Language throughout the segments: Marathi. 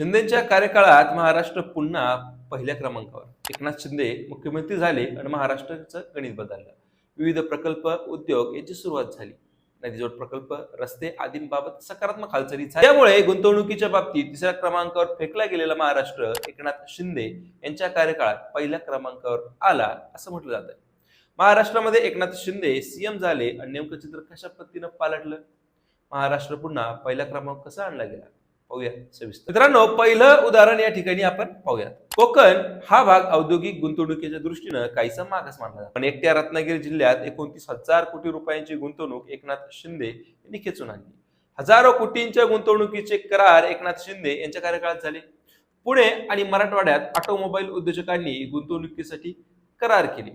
शिंदेच्या कार्यकाळात महाराष्ट्र पुन्हा पहिल्या क्रमांकावर. एकनाथ शिंदे मुख्यमंत्री झाले आणि महाराष्ट्राचं गणित बदललं. विविध प्रकल्प उद्योग यांची सुरुवात झाली. नदीजोड प्रकल्प रस्ते आदींबाबत सकारात्मक हालचाली झाल्या त्यामुळे गुंतवणुकीच्या बाबतीत तिसऱ्या क्रमांकावर फेकला गेलेला महाराष्ट्र एकनाथ शिंदे यांच्या कार्यकाळात पहिल्या क्रमांकावर आला असं म्हटलं जात आहे महाराष्ट्रामध्ये एकनाथ शिंदे सीएम झाले आणि नेमकं चित्र कशा पद्धतीनं पालटलं? महाराष्ट्र पुन्हा पहिला क्रमांक कसा आणला गेला? पाहूया सविस्तर. मित्रांनो पहिलं उदाहरण या ठिकाणी आपण पाहूया कोकण हा भाग औद्योगिक गुंतवणुकीच्या दृष्टीनं काहीसा मागास मानला जातो. पण एकट्या रत्नागिरी जिल्ह्यात एकोणतीस हजार कोटी रुपयांची गुंतवणूक एकनाथ शिंदे यांनी खेचून आणली. हजारो कोटींच्या गुंतवणुकीचे करार एकनाथ शिंदे यांच्या कार्यकाळात झाले. पुणे आणि मराठवाड्यात ऑटोमोबाईल उद्योजकांनी गुंतवणुकीसाठी करार केले.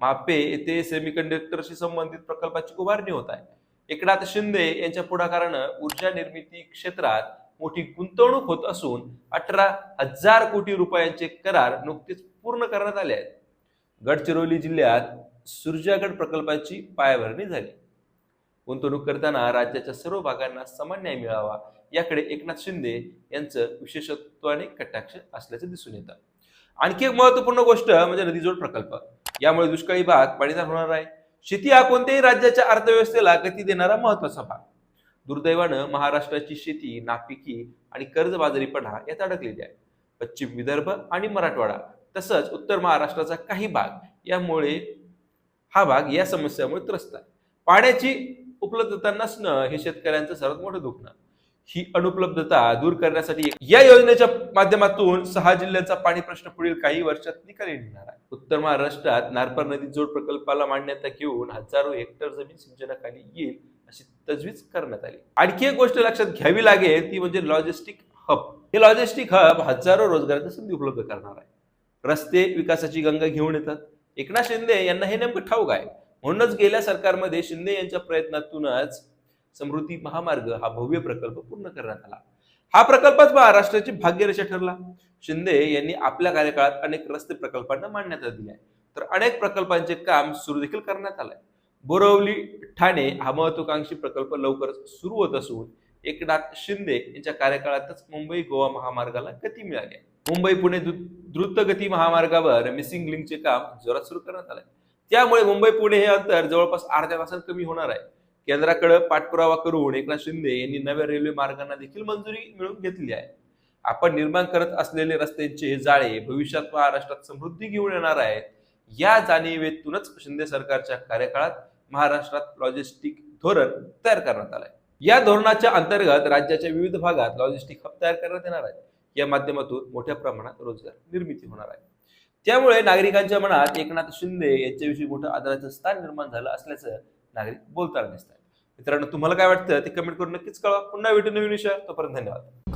मापे येथे सेमीकंडक्टरशी संबंधित प्रकल्पाची उभारणी होत आहे. एकनाथ शिंदे यांच्या पुढाकारानं ऊर्जा निर्मिती क्षेत्रात मोठी गुंतवणूक होत असून अठरा हजार कोटी रुपयांचे करार नुकतेच पूर्ण करण्यात आले आहेत. गडचिरोली जिल्ह्यात सुरजागड प्रकल्पाची पायाभरणी झाली. गुंतवणूक करताना राज्याच्या सर्व भागांना समान न्याय मिळावा याकडे एकनाथ शिंदे यांचं विशेषत्वाने कटाक्ष असल्याचं दिसून येतं. आणखी एक महत्त्वपूर्ण गोष्ट म्हणजे नदीजोड प्रकल्प. यामुळे दुष्काळी भाग पाणीदार होणार आहे. शेती हा कोणत्याही राज्याच्या अर्थव्यवस्थेला गती देणारा महत्त्वाचा भाग. दुर्दैवानं महाराष्ट्राची शेती नापिकी आणि कर्जबाजारीपणा यात अडकलेली आहे. पश्चिम विदर्भ आणि मराठवाडा तसंच उत्तर महाराष्ट्राचा काही भाग यामुळे हा भाग या समस्यामुळे त्रस्त आहे. पाण्याची उपलब्धता नसणं हे शेतकऱ्यांचं सर्वात मोठं दुखणं ही अनुपलब्धता दूर करण्यासाठी या योजनेच्या माध्यमातून सहा जिल्ह्यांचा पाणी प्रश्न पुढील काही वर्षात निकाली निघणार आहे. उत्तर महाराष्ट्रात नारपर नदी जोड प्रकल्पाला मान्यता घेऊन हजारो हेक्टर जमीन सिंचनाखाली येईल अशी तजवीज करण्यात आली. आणखी एक गोष्ट लक्षात घ्यावी लागेल ती म्हणजे लॉजिस्टिक हब हे लॉजिस्टिक हब हजारो रोजगाराच्या संधी उपलब्ध करणार आहे. रस्ते विकासाची गंगा घेऊन येतात. एकनाथ शिंदे यांना हे नेमकं ठाऊक आहे. म्हणूनच गेल्या सरकारमध्ये शिंदे यांच्या प्रयत्नातूनच समृद्धी महामार्ग हा भव्य प्रकल्प पूर्ण करण्यात आला. हा प्रकल्पच महाराष्ट्राची भाग्यरेषा ठरला. शिंदे यांनी आपल्या कार्यकाळात अनेक रस्ते प्रकल्पांना मान्यता दिली आहे. तर अनेक प्रकल्पांचे काम सुरू देखील करण्यात आलंय. बोरवली ठाणे हा महत्वाकांक्षी प्रकल्प लवकरच सुरू होत असून एकनाथ शिंदे यांच्या कार्यकाळातच मुंबई गोवा महामार्गाला गती मिळाली आहे. मुंबई पुणे द्रुतगती महामार्गावर मिसिंग लिंकचे काम जोरात सुरू करण्यात आलंय. त्यामुळे मुंबई पुणे हे अंतर जवळपास अर्ध्या तासात कमी होणार आहे. केंद्राकडे पाठपुरावा करून एकनाथ शिंदे यांनी नव्या रेल्वे मार्गांना देखील मंजुरी मिळवून घेतली आहे. आपण निर्माण करत असलेले रस्त्यांचे जाळे भविष्यात महाराष्ट्रात समृद्धी घेऊन येणार आहेत. या जाणीवेतूनच शिंदे सरकारच्या कार्यकाळात महाराष्ट्रात लॉजिस्टिक धोरण तयार करण्यात आलंय. या धोरणाच्या अंतर्गत राज्याच्या विविध भागात लॉजिस्टिक हब तयार करण्यात येणार आहे या माध्यमातून मोठ्या प्रमाणात रोजगार निर्मिती होणार आहे. त्यामुळे नागरिकांच्या मनात एकनाथ शिंदे यांच्याविषयी मोठं आदराचं स्थान निर्माण झालं असल्याचं नागरिक बोलताना दिसत आहे मित्रांनो तुम्हाला काय वाटतं ते कमेंट करून नक्कीच कळवा. पुन्हा भेटू नवीन विषय तोपर्यंत धन्यवाद.